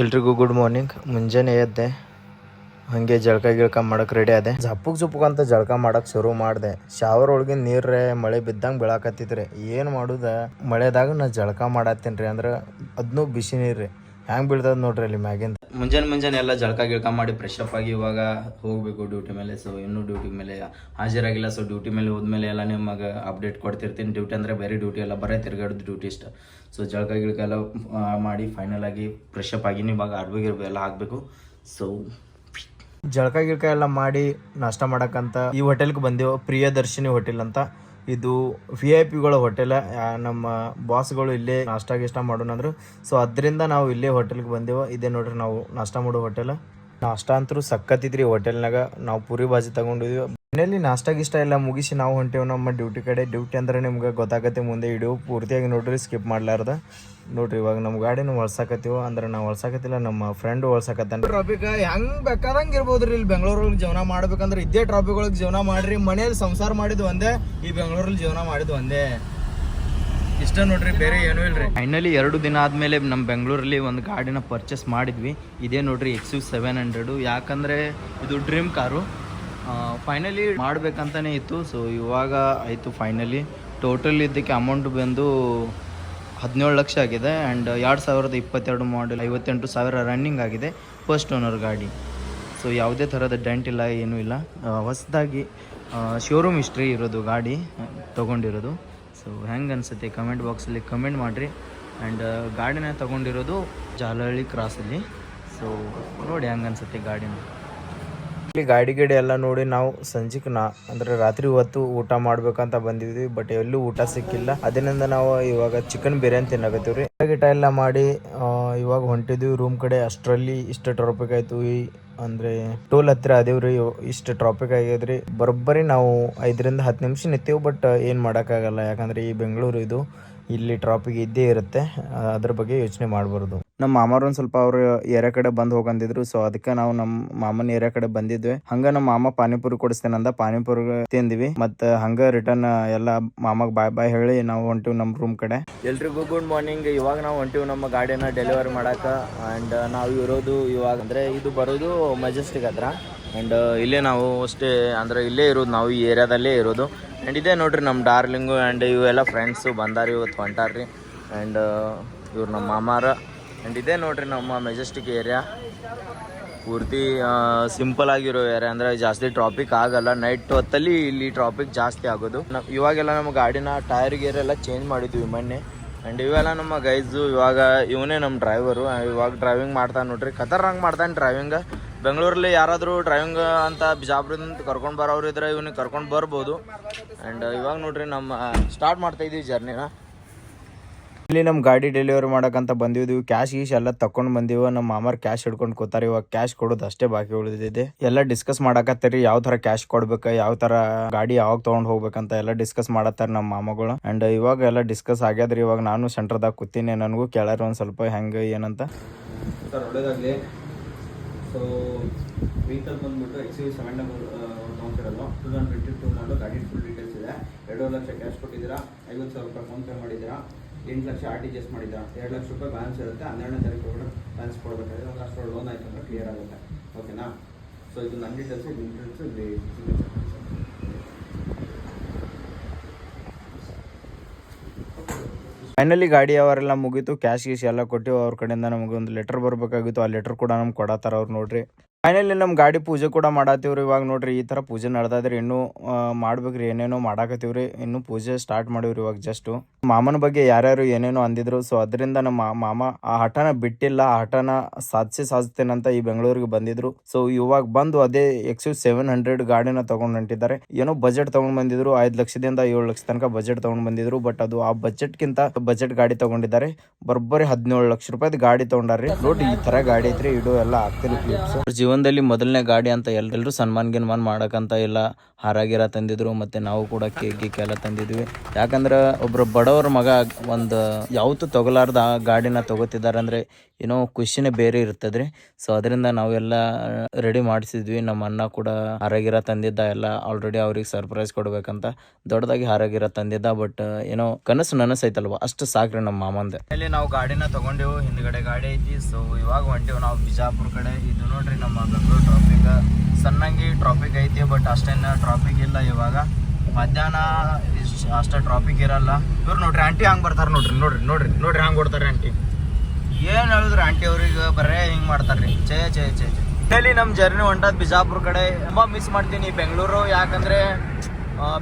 ಎಲ್ರಿಗೂ good morning ಮುಂಜಾನೆ ಎದ್ದೆ. ಹಾಗೆ ಜಳಕ ಗಿಳಕ ಮಾಡಕ್ಕೆ ರೆಡಿ ಆದೆ. ಜಪ್ಪುಕ್ ಜಪ್ಪುಕ್ ಅಂತ ಜಳಕ ಮಾಡಕ್ಕೆ ಶುರು ಮಾಡಿದೆ. ಶಾವರ್ ಒಳಗಿನ ನೀರ್ರೆ ಮಳೆ ಬಿದ್ದಂಗೆ ಬೀಳಾಕತ್ತಿತ್ರಿ ಏನು ಮಾಡುದ? ಮಳೆದಾಗ ನಾ ಜಳಕ ಮಾಡತ್ತೀನಿ ರೀ ಅಂದ್ರೆ ಅದನ್ನೂ ಬಿಸಿ ನೀರು ಹೆಂಗೆ ಬೀಳ್ತದ ನೋಡ್ರಿ ಅಲ್ಲಿ ಮ್ಯಾಗಿಂದ. ಮುಂಜಾನೆ ಮುಂಜಾನೆ ಎಲ್ಲ ಜಳಕ ಗಿಳಕ ಮಾಡಿ ಫ್ರೆಶ್ ಅಪ್ ಆಗಿ ಇವಾಗ ಹೋಗಬೇಕು ಡ್ಯೂಟಿ ಮೇಲೆ. ಸೊ ಇನ್ನೂ ಡ್ಯೂಟಿ ಮೇಲೆ ಹಾಜರಾಗಿಲ್ಲ. ಸೊ ಡ್ಯೂಟಿ ಮೇಲೆ ಹೋದ್ಮೇಲೆ ಎಲ್ಲ ನಿಮಗೆ ಅಪ್ಡೇಟ್ ಕೊಡ್ತಿರ್ತೀನಿ. ಡ್ಯೂಟಿ ಅಂದ್ರೆ ಬೇರೆ ಡ್ಯೂಟಿ ಎಲ್ಲ ಬರೇ ತಿರ್ಗಾಡೋದು ಡ್ಯೂಟಿ ಇಷ್ಟ. ಸೊ ಜಳಕ ಗಿಳಕ ಎಲ್ಲ ಮಾಡಿ ಫೈನಲ್ ಆಗಿ ಫ್ರೆಶ್ ಅಪ್ ಆಗಿ ಇವಾಗ ಅರ್ಬಿಗಿರ್ಬಿ ಎಲ್ಲ ಹಾಕಬೇಕು. ಸೊ ಜಳಕ ಗಿಳಕ ಎಲ್ಲ ಮಾಡಿ ನಾಷ್ಟ ಮಾಡಕ್ಕಂತ ಈ ಹೋಟೆಲ್ಗೆ ಬಂದೆವು. ಪ್ರಿಯದರ್ಶಿನಿ ಹೋಟೆಲ್ ಅಂತ. ಇದು ವಿ ಐ ಪಿಗಳ ಹೋಟೆಲ್ ನಮ್ಮ ಬಾಸ್ಗಳು ಇಲ್ಲೇ ನಾಷ್ಟ ಗಿಷ್ಟ ಮಾಡೋಣ ಅಂದ್ರು. ಸೊ ಅದರಿಂದ ನಾವು ಇಲ್ಲೇ ಹೋಟೆಲ್ಗೆ ಬಂದೆವು. ಇದೇ ನೋಡ್ರಿ ನಾವು ನಾಷ್ಟ ಮಾಡೋ ಹೋಟೆಲ್. ನಾಷ್ಟ ಅಂತೂ ಸಕ್ಕತ್ತಿದ್ರಿ ಹೋಟೆಲ್ನಾಗ. ನಾವು ಪೂರಿ ಬಾಜಿ ತಗೊಂಡಿದ್ವಿ. ಮನೆಯಲ್ಲಿ ನಾಷ್ಟ ಗಿಷ್ಟ ಎಲ್ಲ ಮುಗಿಸಿ ನಾವು ಹೊಂಟೇವು ನಮ್ಮ ಡ್ಯೂಟಿ ಕಡೆ. ಡ್ಯೂಟಿ ಅಂದ್ರೆ ನಿಮ್ಗೆ ಗೊತ್ತಾಗತ್ತೆ ಮುಂದೆ ವಿಡಿಯೋ ಪೂರ್ತಿಯಾಗಿ ನೋಡ್ರಿ ಸ್ಕಿಪ್ ಮಾಡ್ಲಾರ್ದ. ನೋಡ್ರಿ ಇವಾಗ ನಮ್ಮ ಗಾಡಿನ ಒಳ್ಸಾಕತ್ತೀವ ಅಂದ್ರೆ ನಾವು ಒಳ್ಸಾಕತ್ತಿಲ್ಲ ನಮ್ಮ ಫ್ರೆಂಡ್ ಒಳ್ಸಾಕತ್ತಾನ ಟ್ರಾಫಿಕ್ ಹೆಂಗ್ ಬೇಕಾದಂಗೆ ರೀ ಇಲ್ಲಿ ಬೆಂಗಳೂರಲ್ಲಿ ಜೀವನ ಮಾಡ್ಬೇಕಂದ್ರೆ ಇದೇ ಟ್ರಾಫಿಕ್ ಒಳಗೆ ಜೀವನ ಮಾಡ್ರಿ. ಮನೆಯಲ್ಲಿ ಸಂಸಾರ ಮಾಡಿದ್ ಒಂದೇ ಈ ಬೆಂಗಳೂರಲ್ಲಿ ಜೀವನ ಮಾಡಿದ್ ಒಂದೇ. ಇಷ್ಟ ನೋಡ್ರಿ ಬೇರೆ ಏನೂ ಇಲ್ರಿ. ಫೈನಲಿ ಎರಡು ದಿನ ಆದಮೇಲೆ ನಮ್ಮ ಬೆಂಗಳೂರಲ್ಲಿ ಒಂದು ಗಾಡಿನ ಪರ್ಚೇಸ್ ಮಾಡಿದ್ವಿ. ಇದೇ ನೋಡ್ರಿ ಎಕ್ಸ್ ಯು ಸೆವೆನ್ ಹಂಡ್ರೆಡು ಯಾಕಂದರೆ ಇದು ಡ್ರೀಮ್ ಕಾರು ಫೈನಲಿ ಮಾಡಬೇಕಂತಾನೆ ಇತ್ತು. ಸೊ ಇವಾಗ ಆಯಿತು ಫೈನಲಿ ಟೋಟಲ್ ಇದಕ್ಕೆ ಅಮೌಂಟ್ ಬಂದು ಹದಿನೇಳು ಲಕ್ಷ ಆಗಿದೆ ಆ್ಯಂಡ್ ಎರಡು ಸಾವಿರದ ಇಪ್ಪತ್ತೆರಡು ಮಾಡಲ್ ಐವತ್ತೆಂಟು ಸಾವಿರ ರನ್ನಿಂಗ್ ಆಗಿದೆ ಫಸ್ಟ್ ಓನರ್ ಗಾಡಿ. ಸೊ ಯಾವುದೇ ಥರದ ಡೆಂಟ್ ಇಲ್ಲ, ಏನೂ ಇಲ್ಲ. ಹೊಸದಾಗಿ ಶೋರೂಮ್ ಹಿಸ್ಟ್ರಿ ಇರೋದು ಗಾಡಿ ತೊಗೊಂಡಿರೋದು. ಸೊ ಹೆಂಗೆ ಅನಿಸುತ್ತೆ ಕಮೆಂಟ್ ಬಾಕ್ಸಲ್ಲಿ ಕಮೆಂಟ್ ಮಾಡಿರಿ. ಆ್ಯಂಡ್ ಗಾಡಿನ ತೊಗೊಂಡಿರೋದು ಜಾಲಹಳ್ಳಿ ಕ್ರಾಸಲ್ಲಿ ಸೊ ನೋಡಿ ಹೆಂಗೆ ಅನಿಸುತ್ತೆ ಗಾಡಿನ. ಇಲ್ಲಿ ಗಾಡಿ ಗಿಡಿ ಎಲ್ಲ ನೋಡಿ ನಾವು ಸಂಜೆಕ್ ನಾ ಅಂದ್ರೆ ರಾತ್ರಿ ಹೊತ್ತು ಊಟ ಮಾಡ್ಬೇಕಂತ ಬಂದಿದ್ವಿ ಬಟ್ ಎಲ್ಲೂ ಊಟ ಸಿಕ್ಕಿಲ್ಲ. ಅದರಿಂದ ನಾವು ಇವಾಗ ಚಿಕನ್ ಬಿರಿಯಾನಿ ತಿನ್ನಕತ್ತೀವ್ರಿ ಗಿಟ ಎಲ್ಲ ಮಾಡಿ ಇವಾಗ ಹೊಂಟಿದ್ವಿ ರೂಮ್ ಕಡೆ. ಅಷ್ಟರಲ್ಲಿ ಇಷ್ಟು ಟ್ರಾಪಿಕ್ ಆಯ್ತು ಅಂದ್ರೆ ಟೋಲ್ ಹತ್ರ ಅದೇವ್ರಿ ಇಷ್ಟು ಟ್ರಾಪಿಕ್ ಆಗ್ಯದ್ರಿ ಬರೋಬ್ಬರಿ ನಾವು ಐದರಿಂದ ಹತ್ತು ನಿಮಿಷ ನಿಂತೀವಿ ಬಟ್ ಏನು ಮಾಡೋಕ್ಕಾಗಲ್ಲ. ಯಾಕಂದ್ರೆ ಈ ಬೆಂಗಳೂರು ಇದು, ಇಲ್ಲಿ ಟ್ರಾಫಿಕ್ ಇದ್ದೇ ಇರುತ್ತೆ. ಅದ್ರ ಬಗ್ಗೆ ಯೋಚನೆ ಮಾಡಬಾರ್ದು. ನಮ್ಮ ಮಾಮರು ಒಂದು ಸ್ವಲ್ಪ ಅವ್ರ ಏರಿಯಾ ಕಡೆ ಬಂದು ಹೋಗಂದಿದ್ರು. ಸೊ ಅದಕ್ಕೆ ನಾವು ನಮ್ಮ ಮಾಮನ ಏರಿಯಾ ಕಡೆ ಬಂದಿದ್ವಿ. ಹಂಗ ನಮ್ಮ ಮಾಮ ಪಾನಿಪುರಿ ಕೊಡಿಸ್ತೇನಂದ ಪಾನಿಪುರಿ ತಿಂದ್ವಿ. ಮತ್ತ ಹಂಗ ರಿಟರ್ನ್ ಎಲ್ಲ ಮಾಮಗ್ ಬಾಯ್ ಬಾಯ್ ಹೇಳಿ ನಾವು ಹೊಂಟಿವಿ ನಮ್ಮ ರೂಮ್ ಕಡೆ. ಎಲ್ರಿಗೂ ಗುಡ್ ಮಾರ್ನಿಂಗ್ ಇವಾಗ ನಾವು ಹೊಂಟಿವಿ ನಮ್ಮ ಗಾಡಿನ ಡೆಲಿವರಿ ಮಾಡಾಕ. ಅಂಡ್ ನಾವು ಇರೋದು ಇವಾಗ ಅಂದ್ರೆ ಇದು ಬರೋದು ಮೆಜೆಸ್ಟಿಕ್ ಹತ್ರ. ಅಂಡ್ ಇಲ್ಲೇ ನಾವು ಅಷ್ಟೇ ಅಂದ್ರೆ ಇಲ್ಲೇ ಇರೋದು. ನಾವು ಈ ಏರಿಯಾದಲ್ಲೇ ಇರೋದು. ಅಂಡ್ ಇದೇ ನೋಡ್ರಿ ನಮ್ಮ ಡಾರ್ಲಿಂಗು ಅಂಡ್ ಇವೆಲ್ಲ ಫ್ರೆಂಡ್ಸು ಬಂದಾರ ಇವತ್ತು ಹೊಂಟಾರ್ರಿ. ಅಂಡ್ ಇವ್ರು ನಮ್ಮ ಮಾಮಾರ ಆ್ಯಂಡ್ ಇದೇ ನೋಡ್ರಿ ನಮ್ಮ ಮೆಜೆಸ್ಟಿಕ್ ಏರಿಯಾ ಪೂರ್ತಿ ಸಿಂಪಲ್ ಆಗಿರೋ ಏರಿಯಾ ಅಂದರೆ ಜಾಸ್ತಿ ಟ್ರಾಫಿಕ್ ಆಗಲ್ಲ. ನೈಟ್ ಹೊತ್ತಲ್ಲಿ ಇಲ್ಲಿ ಟ್ರಾಫಿಕ್ ಜಾಸ್ತಿ ಆಗೋದು. ಇವಾಗೆಲ್ಲ ನಮ್ಮ ಗಾಡಿನ ಟೈರ್ ಗೇರ್ ಎಲ್ಲ ಚೇಂಜ್ ಮಾಡಿದ್ವಿ ಮೊನ್ನೆ. ಆ್ಯಂಡ್ ಇವೆಲ್ಲ ನಮ್ಮ ಗೈಸು ಇವಾಗ ಇವನೇ ನಮ್ಮ ಡ್ರೈವರು ಇವಾಗ ಡ್ರೈವಿಂಗ್ ಮಾಡ್ತಾನೆ ನೋಡ್ರಿ. ಖತರ್ನಾಗ್ ಮಾಡ್ತಾನೆ ಡ್ರೈವಿಂಗ್ ಬೆಂಗಳೂರಲ್ಲಿ ಯಾರಾದರೂ ಡ್ರೈವಿಂಗ್ ಅಂತ ಬಿಜಾಪುರದಿಂದ ಕರ್ಕೊಂಡು ಬರೋರು ಇದ್ರೆ ಇವನಿಗೆ ಕರ್ಕೊಂಡು ಬರ್ಬೋದು. ಆ್ಯಂಡ್ ಇವಾಗ ನೋಡ್ರಿ ನಮ್ಮ ಸ್ಟಾರ್ಟ್ ಮಾಡ್ತಾ ಇದೀವಿ ಜರ್ನಿನ ಇಲ್ಲಿ ನಮ್ಮ ಗಾಡಿ ಡೆಲಿವರಿ ಮಾಡಕ್ಕಂತ ಬಂದಿದ್ವಿ. ಕ್ಯಾಶ್ ಗೀಶ್ ಎಲ್ಲ ತಕೊಂಡು ಬಂದಿವ. ನಮ್ಮ ಮಾಮರ್ ಕ್ಯಾಶ್ ಹಿಡ್ಕೊಂಡು ಕೂತಾರ. ಇವಾಗ ಕ್ಯಾಶ್ ಕೊಡೋದು ಅಷ್ಟೇ ಬಾಕಿ ಉಳಿದಿದೆ. ಎಲ್ಲ ಡಿಸ್ಕಸ್ ಮಾಡಕತ್ತೀರಿ. ಯಾವ ತರ ಕ್ಯಾಶ್ ಕೊಡ್ಬೇಕು, ಯಾವ ತರ ಗಾಡಿ ಯಾವಾಗ ತಗೊಂಡ್ ಹೋಗ್ಬೇಕಂತ ಎಲ್ಲ ಡಿಸ್ಕಸ್ ಮಾಡತ್ತಾರ ನಮ್ಮ ಮಾಮಗಳು. ಅಂಡ್ ಇವಾಗ ಎಲ್ಲ ಡಿಸ್ಕಸ್ ಆಗ್ಯಾದ್ರಿ. ಇವಾಗ ನಾನು ಸೆಂಟರ್ದಾಗ ಕೂತೀನಿ. ನನಗೂ ಕೇಳಾರ ಒಂದ್ ಸ್ವಲ್ಪ ಹೆಂಗ ಏನಂತ. ಸರ್ ವೆಹಿಕಲ್ ಬಂದ್ಬಿಟ್ಟು ಎಕ್ಸ್ ಯು ಸೆವೆನ್ ಡಬಲ್ ತೊಗೊಂತಿರೋದು ಟೂ ತೌಸಂಡ್ ಟ್ವೆಂಟಿ ಟೂ ಮಾಡಲು ಗಾಡಿ ಫುಲ್ ಡೀಟೇಲ್ಸ್ ಇದೆ. ಎರಡೂವರೆ ಲಕ್ಷ ಕ್ಯಾಶ್ ಕೊಟ್ಟಿದ್ದೀರಾ? ಐವತ್ತು ಸಾವಿರ ರೂಪಾಯಿ ಫೋನ್ಪೇ ಮಾಡಿದ್ದೀರಾ? ಎಂಟು lakh R T G S ಮಾಡಿದ ಎರಡು ಲಕ್ಷ ರೂಪಾಯಿ ಬ್ಯಾಲೆನ್ಸ್ ಇರುತ್ತೆ. ಹನ್ನೆರಡನೇ ತಾರೀಕು ಒಳಗಡೆ ಬ್ಯಾಲೆನ್ಸ್ ಕೊಡಬೇಕಾದ್ರೆ ಒಂದು ಅಷ್ಟು ಲೋನ್ ಆಯ್ತು ಅಂದ್ರೆ ಕ್ಲಿಯರ್ ಆಗುತ್ತೆ. ಓಕೆನಾ ಸೊ ಇದು ನನ್ನ ಡೀಟೇಲ್ಸ್ ಇದು ಡೀಟೇಲ್ಸ್ ಫೈನಲಿ ಗಾಡಿ ಅವರೆಲ್ಲ ಮುಗೀತು. ಕ್ಯಾಶ್ ಗೀಶ್ ಎಲ್ಲ ಕೊಟ್ಟು ಅವ್ರ ಕಡೆಯಿಂದ ನಮಗೆ ಒಂದು ಲೆಟರ್ ಬರಬೇಕಾಗಿತ್ತು. ಆ ಲೆಟರ್ ಕೂಡ ನಮ್ಗೆ ಕೊಡತ್ತಾರ ಅವ್ರು ನೋಡ್ರಿ. ಫೈನಲಿ ನಮ್ಮ ಗಾಡಿ ಪೂಜೆ ಕೂಡ ಮಾಡತ್ತೀವ್ರಿ. ಇವಾಗ ನೋಡ್ರಿ, ಈ ಥರ ಪೂಜೆ ನಡ್ದಾದ್ರಿ. ಇನ್ನೂ ಮಾಡ್ಬೇಕ್ರಿ, ಏನೇನೋ ಮಾಡಾಕತ್ತೀವ್ರಿ. ಇನ್ನೂ ಪೂಜೆ ಸ್ಟಾರ್ಟ್ ಮಾಡಿವ್ರಿ ಇವಾಗ ಜಸ್ಟ್ ಮಾಮನ ಬಗ್ಗೆ ಯಾರ್ಯಾರು ಏನೇನೋ ಅಂದಿದ್ರು. ಸೊ ಅದರಿಂದ ನಮ್ಮ ಮಾಮ ಆ ಹಠನ ಬಿಟ್ಟಿಲ್ಲ. ಆ ಹಠನ ಸಾಧಿಸಿ ಸಾಧಿಸ್ತೇನಂತ ಈ ಬೆಂಗಳೂರಿಗೆ ಬಂದಿದ್ರು. ಸೊ ಇವಾಗ ಬಂದು ಅದೇ ಎಕ್ಸ್ ಸೆವೆನ್ ಹಂಡ್ರೆಡ್ ಗಾಡಿನ ತಗೊಂಡ್ ಹೊಂಟಿದ್ದಾರೆ. ಏನೋ ಬಜೆಟ್ ತಗೊಂಡ್ ಬಂದಿದ್ರು. ಐದು ಲಕ್ಷದಿಂದ ಏಳು ಲಕ್ಷ ತನಕ ಬಜೆಟ್ ತಗೊಂಡ್ ಬಂದಿದ್ರು. ಬಟ್ ಅದು ಆ ಬಜೆಟ್ಗಿಂತ ಬಜೆಟ್ ಗಾಡಿ ತಗೊಂಡಿದ್ದಾರೆ. ಬರ್ಬರಿ ಹದಿನೇಳು ಲಕ್ಷ ರೂಪಾಯಿ ಗಾಡಿ ತಗೊಂಡಾರ್ರಿ. ನೋಡಿ, ಈ ತರ ಗಾಡಿ ಐತ್ರಿ. ಇದು ಎಲ್ಲ ಆಗ್ತಿಲ್ಲ ಕ್ಲಿಪ್ಸ್ ಜೀವನದಲ್ಲಿ ಮೊದಲನೇ ಗಾಡಿ ಅಂತ ಎಲ್ಲರೂ ಸನ್ಮಾನ್ ಗಿನ್ಮಾನ್ ಮಾಡೋಕ್ಕಂತ ಎಲ್ಲ ಹಾರಾಗಿರ ತಂದಿದ್ರು, ಮತ್ತು ನಾವು ಕೂಡ ಕೇಕ್ ಗೀಕ್ ಎಲ್ಲ ತಂದಿದ್ವಿ. ಯಾಕಂದ್ರೆ ಒಬ್ಬರು ಬಡವ್ರ ಮಗ ಒಂದು ಯಾವತ್ತೂ ತಗೊಲಾರ್ದ ಆ ಗಾಡಿನ ತಗೋತಿದ್ದಾರೆ ಅಂದರೆ ಏನೋ ಖುಷಿನೇ ಬೇರೆ ಇರ್ತದೆ ರೀ ಸೊ ಅದರಿಂದ ನಾವೆಲ್ಲ ರೆಡಿ ಮಾಡಿಸಿದ್ವಿ. ನಮ್ಮ ಅಣ್ಣ ಕೂಡ ಹಾರಾಗಿರ ತಂದಿದ್ದ, ಎಲ್ಲ ಆಲ್ರೆಡಿ ಅವ್ರಿಗೆ ಸರ್ಪ್ರೈಸ್ ಕೊಡ್ಬೇಕಂತ ದೊಡ್ಡದಾಗಿ ಹಾರಾಗಿರ ತಂದಿದ್ದ. ಬಟ್ ಏನೋ ಕನಸು ನನಸೈತಲ್ವ ಅಷ್ಟು ಸಾಕ್ರಿ ನಮ್ಮ ಮಾಮಂದೆ. ಇಲ್ಲಿ ನಾವು ಗಾಡಿನ ತಗೊಂಡೆವು, ಹಿಂದ್ಗಡೆ ಗಾಡಿ ಐತಿ. ಸೊ ಇವಾಗ ಹೊಂಟೇವು ನಾವು ಬಿಜಾಪುರ ಕಡೆ. ಇದು ನೋಡ್ರಿ ನಮ್ಮ ಬೆಂಗಳೂರು ಟ್ರಾಫಿಕ್ ಸಣ್ಣಂಗಿ ಟ್ರಾಫಿಕ್ ಐತಿ ಬಟ್ ಅಷ್ಟೇನು ಟ್ರಾಫಿಕ್ ಇಲ್ಲ ಇವಾಗ. ಮಧ್ಯಾಹ್ನ ಅಷ್ಟೇ ಟ್ರಾಫಿಕ್ ಇರಲ್ಲ. ಇವ್ರು ನೋಡ್ರಿ ಆಂಟಿ ಹಂಗ್ ಬರ್ತಾರೆ ನೋಡ್ರಿ ನೋಡ್ರಿ ನೋಡ್ರಿ ನೋಡ್ರಿ ಹಂಗೆ ಕೊಡ್ತಾರೆ ಆಂಟಿ ಏನು ಹೇಳಿದ್ರು ಆಂಟಿ ಅವ್ರಿಗೆ, ಬರೇ ಹಿಂಗೆ ಮಾಡ್ತಾರ್ರಿ. ಚೇ ಚೇ ಚೇ ಚೇ ಇಲ್ಲಿ ನಮ್ಮ ಜರ್ನಿ ಹೊಂಟದ್ ಬಿಜಾಪುರ ಕಡೆ ತುಂಬಾ ಮಿಸ್ ಮಾಡ್ತೀನಿ ಬೆಂಗಳೂರು. ಯಾಕಂದ್ರೆ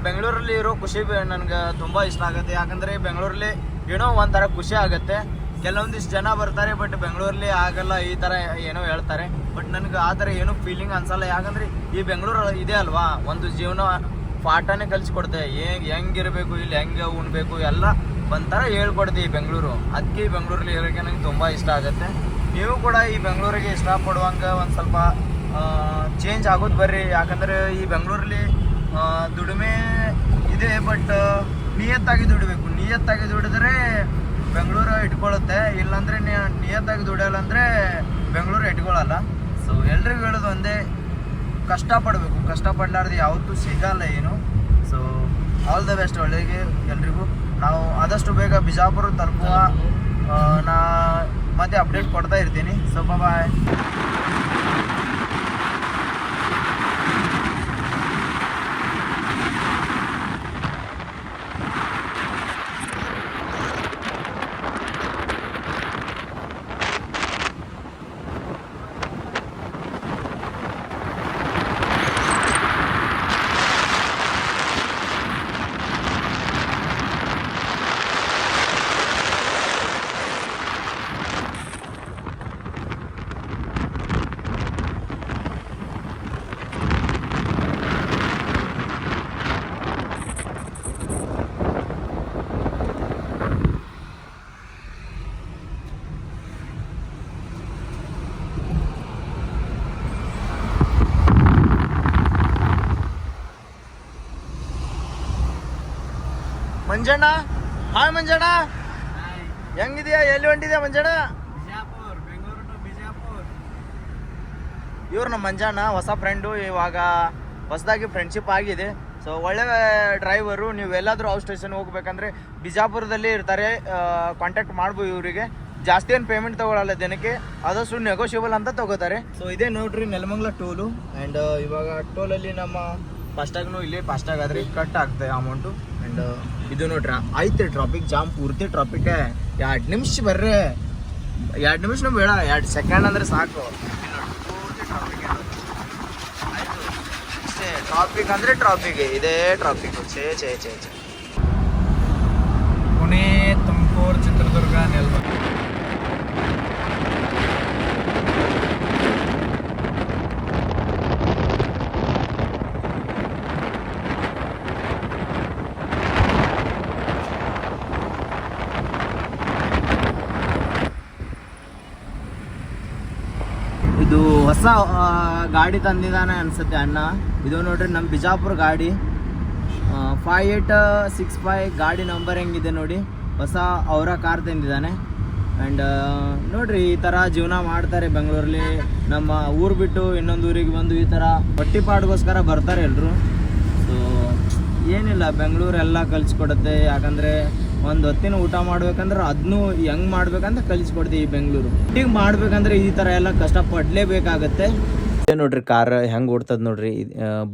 ಬೆಂಗಳೂರಲ್ಲಿ ಇರೋ ಖುಷಿ ನನ್ಗೆ ತುಂಬಾ ಇಷ್ಟ ಆಗುತ್ತೆ. ಯಾಕಂದ್ರೆ ಬೆಂಗಳೂರಲ್ಲಿ ಏನೋ ಒಂಥರ ಖುಷಿ ಆಗುತ್ತೆ. ಕೆಲವೊಂದಿಷ್ಟು ಜನ ಬರ್ತಾರೆ ಬಟ್ ಬೆಂಗಳೂರಲ್ಲಿ ಆಗಲ್ಲ ಈ ತರ ಏನೋ ಹೇಳ್ತಾರೆ. ಬಟ್ ನನಗೆ ಆ ಥರ ಏನೂ ಫೀಲಿಂಗ್ ಅನ್ಸಲ್ಲ. ಯಾಕಂದ್ರೆ ಈ ಬೆಂಗಳೂರು ಇದೆ ಅಲ್ವಾ? ಒಂದು ಜೀವನ ಪಾಠನೇ ಕಲಿಸ್ಕೊಡ್ತೆ. ಹೇಗೆ ಹೆಂಗಿರ್ಬೇಕು, ಇಲ್ಲಿ ಹೆಂಗೆ ಉಣ್ಬೇಕು, ಎಲ್ಲ ಒಂಥರ ಹೇಳ್ಕೊಡ್ತೀವಿ ಈ ಬೆಂಗಳೂರು. ಅದಕ್ಕೆ ಈ ಬೆಂಗಳೂರಲ್ಲಿ ಇರೋಕ್ಕೆ ನಂಗೆ ತುಂಬ ಇಷ್ಟ ಆಗುತ್ತೆ. ನೀವು ಕೂಡ ಈ ಬೆಂಗಳೂರಿಗೆ ಇಷ್ಟಪಡುವಂಗೆ ಒಂದು ಸ್ವಲ್ಪ ಚೇಂಜ್ ಆಗೋದು ಬರ್ರಿ. ಯಾಕಂದರೆ ಈ ಬೆಂಗಳೂರಲ್ಲಿ ದುಡಿಮೆ ಇದೆ ಬಟ್ ನಿಯತ್ತಾಗಿ ದುಡಿಬೇಕು. ನಿಯತ್ತಾಗಿ ದುಡಿದ್ರೆ ಬೆಂಗಳೂರು ಇಟ್ಕೊಳ್ಳುತ್ತೆ. ಇಲ್ಲಾಂದ್ರೆ ನಿಯತ್ತಾಗಿ ದುಡಿಯಲ್ಲ ಅಂದರೆ ಬೆಂಗಳೂರು ಇಟ್ಕೊಳ್ಳಲ್ಲ. ಸೊ ಎಲ್ರಿಗೂ ಹೇಳೋದು ಒಂದೇ, ಕಷ್ಟಪಡಬೇಕು. ಕಷ್ಟಪಡಲಾರ್ದು ಯಾವತ್ತೂ ಸಿಗಲ್ಲ ಏನು. ಸೊ ಆಲ್ ದ ಬೆಸ್ಟ್ ಒಳ್ಳೆಗೆ ಎಲ್ರಿಗೂ. ನಾವು ಆದಷ್ಟು ಬೇಗ ಬಿಜಾಪುರ ತಲುಪುವ ನಾ ಮತ್ತೆ ಅಪ್ಡೇಟ್ ಕೊಡ್ತಾ ಇರ್ತೀನಿ. So bye Manjanna? Hi Manjanna. ಹೆಂಗಿದ್ಯಾ? ಎಲ್ಲಿ ಹೊಂಟಿದ್ಯಾ ಮಂಜಣ್ಣ? ಇವ್ರು ನಮ್ಮ ಮಂಜಣ್ಣ ಹೊಸ ಫ್ರೆಂಡು ಇವಾಗ ಹೊಸದಾಗಿ ಫ್ರೆಂಡ್ಶಿಪ್ ಆಗಿದೆ. ಸೊ ಒಳ್ಳೆ ಡ್ರೈವರು ನೀವು ಎಲ್ಲಾದರೂ ಔಟ್ ಸ್ಟೇಷನ್ ಹೋಗ್ಬೇಕಂದ್ರೆ ಬಿಜಾಪುರದಲ್ಲಿ ಇರ್ತಾರೆ. ಕಾಂಟ್ಯಾಕ್ಟ್ ಮಾಡ್ಬೋದು ಇವರಿಗೆ. ಜಾಸ್ತಿ ಏನು ಪೇಮೆಂಟ್ ತಗೊಳ್ಳಲ್ಲ ದಿನಕ್ಕೆ. ಆದಷ್ಟು ನೆಗೋಷಿಯಬಲ್ ಅಂತ ತಗೋತಾರೆ. ಸೊ ಇದೇ ನೋಡ್ರಿ ನೆಲಮಂಗ್ಲ ಟೋಲು. ಆ್ಯಂಡ್ ಇವಾಗ ಟೋಲಲ್ಲಿ ನಮ್ಮ ಫಾಸ್ಟಾಗ್ನು ಇಲ್ಲಿ ಫಾಸ್ಟಾಗ್ ಆದ್ರೆ ಕಟ್ ಆಗ್ತದೆ ಅಮೌಂಟು ಆ್ಯಂಡ್ ಇದು ನೋಡ್ರಿ ಆಯ್ತು ಟ್ರಾಫಿಕ್ ಜಾಮ್ ಪೂರ್ತಿ ಟ್ರಾಫಿಕ್ ಎರಡು ನಿಮಿಷ ಬರ್ರಿ. ಎರಡು ನಿಮಿಷನೂ ಬೇಡ, ಎರಡು ಸೆಕೆಂಡ್ ಅಂದ್ರೆ ಸಾಕು. ಟ್ರಾಫಿಕ್ ಅಂದ್ರೆ ಟ್ರಾಫಿಕ್ ಇದೇ ಟ್ರಾಫಿಕ್ ಛೇ ಛೇ ಛೇ ಛೇ ಪುಣೆ ತುಮಕೂರು ಚಿತ್ರದುರ್ಗ ನೆಲಮಂಗಲ ಇದು ಹೊಸ ಗಾಡಿ ತಂದಿದ್ದಾನೆ ಅನ್ಸುತ್ತೆ ಅಣ್ಣ. ಇದು ನೋಡ್ರಿ ನಮ್ಮ ಬಿಜಾಪುರ ಗಾಡಿ. ಫೈ ಏಟ್ ಸಿಕ್ಸ್ ಫೈ ಗಾಡಿ ನಂಬರ್ ಹೆಂಗಿದೆ ನೋಡಿ. ಹೊಸ ಅವರ ಕಾರ್ ತಂದಿದ್ದಾನೆ. ಆ್ಯಂಡ್ ನೋಡ್ರಿ, ಈ ಥರ ಜೀವನ ಮಾಡ್ತಾರೆ ಬೆಂಗಳೂರಲ್ಲಿ. ನಮ್ಮ ಊರು ಬಿಟ್ಟು ಇನ್ನೊಂದು ಊರಿಗೆ ಬಂದು ಈ ಥರ ಹೊಟ್ಟಿಪಾಡ್ಗೋಸ್ಕರ ಬರ್ತಾರೆ ಎಲ್ಲರೂ ಸೊ ಏನಿಲ್ಲ ಬೆಂಗಳೂರು ಎಲ್ಲ ಕಲಿಸ್ಕೊಡುತ್ತೆ. ಯಾಕಂದರೆ ಒಂದು ಹೊತ್ತಿನ ಊಟ ಮಾಡ್ಬೇಕಂದ್ರೆ ಅದನ್ನೂ ಹೆಂಗ್ ಮಾಡ್ಬೇಕಂತ ಕಲಿಸ್ಕೊಡ್ತೀವಿ ಈ ಬೆಂಗಳೂರು. ಈಗ ಮಾಡ್ಬೇಕಂದ್ರೆ ಈ ಥರ ಎಲ್ಲ ಕಷ್ಟಪಡಲೇಬೇಕಾಗತ್ತೆ. ನೋಡ್ರಿ ಕಾರ್ ಹೆಂಗೆ ಓಡ್ತದ ನೋಡ್ರಿ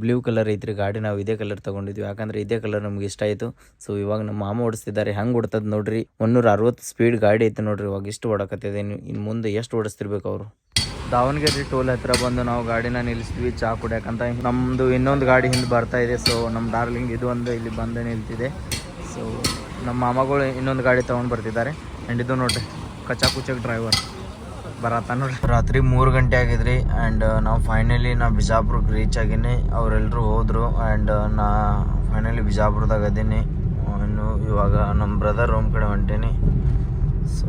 ಬ್ಲೂ ಕಲರ್ ಐತ್ರಿ ಗಾಡಿ ನಾವು ಇದೇ ಕಲರ್ ತಗೊಂಡಿದ್ವಿ. ಯಾಕಂದ್ರೆ ಇದೇ ಕಲರ್ ನಮ್ಗೆ ಇಷ್ಟ ಆಯ್ತು. ಸೊ ಇವಾಗ ನಮ್ಮ ಮಾಮ ಓಡಿಸ್ತಿದ್ದಾರೆ ಹೆಂಗೆ ಓಡ್ತದ ನೋಡ್ರಿ. ಒನ್ನೂರ ಅರವತ್ತು ಸ್ಪೀಡ್ ಗಾಡಿ ಐತೆ ನೋಡ್ರಿ ಇವಾಗ ಇಷ್ಟು ಓಡಕತ್ತಿದೆ. ಇನ್ನು ಮುಂದೆ ಎಷ್ಟು ಓಡಿಸ್ತಿರ್ಬೇಕು ಅವರು? ದಾವಣಗೆರೆ ಟೋಲ್ ಹತ್ರ ಬಂದು ನಾವು ಗಾಡಿನ ನಿಲ್ಲಿಸ್ತೀವಿ ಚಾ ಕುಡಿಯಾಕಂತ. ನಮ್ಮದು ಇನ್ನೊಂದು ಗಾಡಿ ಹಿಂದೆ ಬರ್ತಾ ಇದೆ. ಸೊ ನಮ್ಮ ಡಾರ್ಲಿಂಗ್ ಇದು ಒಂದು ಇಲ್ಲಿ ಬಂದು ನಿಲ್ತಿದೆ. ಸೊ ನಮ್ಮ ಮಾಮಗಳು ಇನ್ನೊಂದು ಗಾಡಿ ತೊಗೊಂಡು ಬರ್ತಿದ್ದಾರೆ. ಆ್ಯಂಡ್ ಇದು ನೋಡ್ರಿ ಕಚಾ ಕುಚಕ್ ಡ್ರೈವರ್ ಬರತ್ತ ನೋಡ್ರಿ. ರಾತ್ರಿ ಮೂರು ಗಂಟೆ ಆಗಿದ್ರಿ ಆ್ಯಂಡ್ ನಾವು ಫೈನಲಿ ನಾ ಬಿಜಾಪುರಕ್ಕೆ ರೀಚ್ ಆಗೀನಿ. ಅವರೆಲ್ಲರೂ ಹೋದರು ಆ್ಯಂಡ್ ನಾ ಫೈನಲಿ ಬಿಜಾಪುರದಾಗ ಅದೀನಿ. ಇನ್ನು ಇವಾಗ ನಮ್ಮ ಬ್ರದರ್ ರೂಮ್ ಕಡೆ ಹೊಂಟೀನಿ. ಸೊ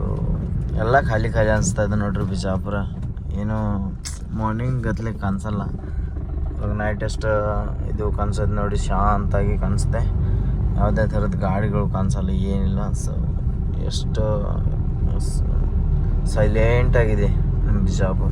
ಎಲ್ಲ ಖಾಲಿ ಖಾಲಿ ಅನಿಸ್ತಾ ಇದೆ ನೋಡ್ರಿ ಬಿಜಾಪುರ. ಏನು ಮಾರ್ನಿಂಗ್ ಗದ್ಲಿ ಕಾಣಿಸಲ್ಲ. ಇವಾಗ ನೈಟ್ ಎಷ್ಟು ಇದು ಕಾಣಿಸೋದು ನೋಡಿ ಶಾಂತಾಗಿ ಕಾಣಿಸುತ್ತೆ ಯಾವುದೇ ಥರದ ಗಾಡಿಗಳು ಕಾಣಿಸಲ್ಲ ಏನಿಲ್ಲ. ಸೊ ಎಷ್ಟು ಸೈಲೆಂಟ್ ಆಗಿದೆ ನಮ್ಮ ಬಿಜಾಪುರ